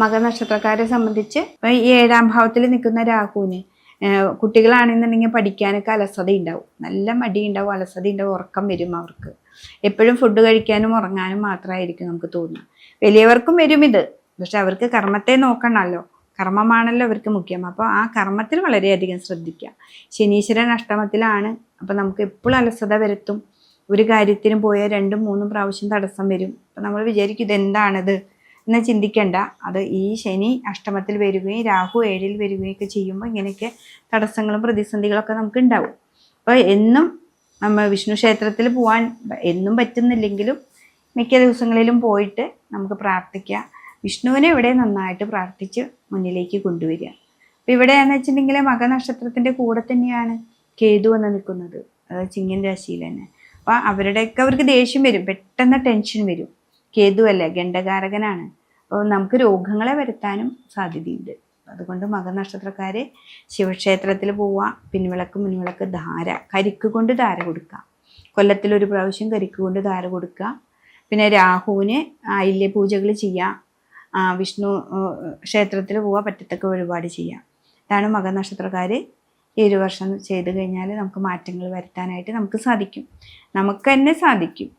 മകനക്ഷത്രക്കാരെ സംബന്ധിച്ച് ഈ ഏഴാം ഭാവത്തിൽ നിൽക്കുന്ന രാഹുവിന് കുട്ടികളാണെന്നുണ്ടെങ്കിൽ പഠിക്കാനൊക്കെ അലസത ഉണ്ടാവും. നല്ല മടി ഉണ്ടാവും അലസത ഉണ്ടാവും ഉറക്കം വരും അവർക്ക്. എപ്പോഴും ഫുഡ് കഴിക്കാനും ഉറങ്ങാനും മാത്രമായിരിക്കും നമുക്ക് തോന്നുക. വലിയവർക്കും വരും ഇത്. പക്ഷെ അവർക്ക് കർമ്മത്തെ നോക്കണമല്ലോ. കർമ്മമാണല്ലോ അവർക്ക് മുഖ്യം. അപ്പോൾ ആ കർമ്മത്തിൽ വളരെയധികം ശ്രദ്ധിക്കുക. ശനീശ്വരൻ അഷ്ടമത്തിലാണ്. അപ്പോൾ നമുക്ക് എപ്പോഴും അലസത വരുത്തും. ഒരു കാര്യത്തിനും പോയാൽ രണ്ടും മൂന്നും പ്രാവശ്യം തടസ്സം വരും. അപ്പം നമ്മൾ വിചാരിക്കും ഇതെന്താണിത്? എന്ന് ചിന്തിക്കേണ്ട. അത് ഈ ശനി അഷ്ടമത്തിൽ വരികയും രാഹു ഏഴിൽ വരികയും ഒക്കെ ചെയ്യുമ്പോൾ ഇങ്ങനെയൊക്കെ തടസ്സങ്ങളും പ്രതിസന്ധികളൊക്കെ നമുക്ക് ഉണ്ടാവും അപ്പോൾ എന്നും നമ്മൾ വിഷ്ണു ക്ഷേത്രത്തിൽ പോകാൻ എന്നും പറ്റുന്നില്ലെങ്കിലും മിക്ക ദിവസങ്ങളിലും പോയിട്ട് നമുക്ക് പ്രാർത്ഥിക്കാം. വിഷ്ണുവിനെ ഇവിടെ നന്നായിട്ട് പ്രാർത്ഥിച്ച് മുന്നിലേക്ക് കൊണ്ടുവരിക. അപ്പം ഇവിടെയാന്ന് വെച്ചിട്ടുണ്ടെങ്കിൽ മകനക്ഷത്രത്തിന്റെ കൂടെ തന്നെയാണ് കേതു എന്ന് നിൽക്കുന്നത്. അത് ചിങ്ങൻ രാശിയിൽ തന്നെ. അപ്പം അവരുടെയൊക്കെ അവർക്ക് ദേഷ്യം വരും. പെട്ടെന്ന് ടെൻഷൻ വരും. കേതു അല്ലേ ഗണ്ഡകാരകനാണ് അപ്പോൾ നമുക്ക് രോഗങ്ങളെ വരുത്താനും സാധ്യതയുണ്ട്. അതുകൊണ്ട് മകനക്ഷത്രക്കാര് ശിവക്ഷേത്രത്തിൽ പോവുക പിൻവിളക്ക് മുൻവിളക്ക് ധാര കരിക്ക് കൊണ്ട് ധാര കൊടുക്കുക കൊല്ലത്തിൽ ഒരു പ്രാവശ്യം കരിക്ക് കൊണ്ട് ധാര കൊടുക്കുക പിന്നെ രാഹുവിന് ആയില്യ പൂജകൾ ചെയ്യാം. ആ, വിഷ്ണു ക്ഷേത്രത്തിൽ പോവുക പറ്റത്തക്ക വഴിപാട് ചെയ്യാം. ഇതാണ് മകനക്ഷത്രക്കാർ ഈ ഒരു വർഷം ചെയ്തു കഴിഞ്ഞാൽ നമുക്ക് മാറ്റങ്ങൾ വരുത്താനായിട്ട് നമുക്ക് സാധിക്കും. നമുക്ക് തന്നെ സാധിക്കും.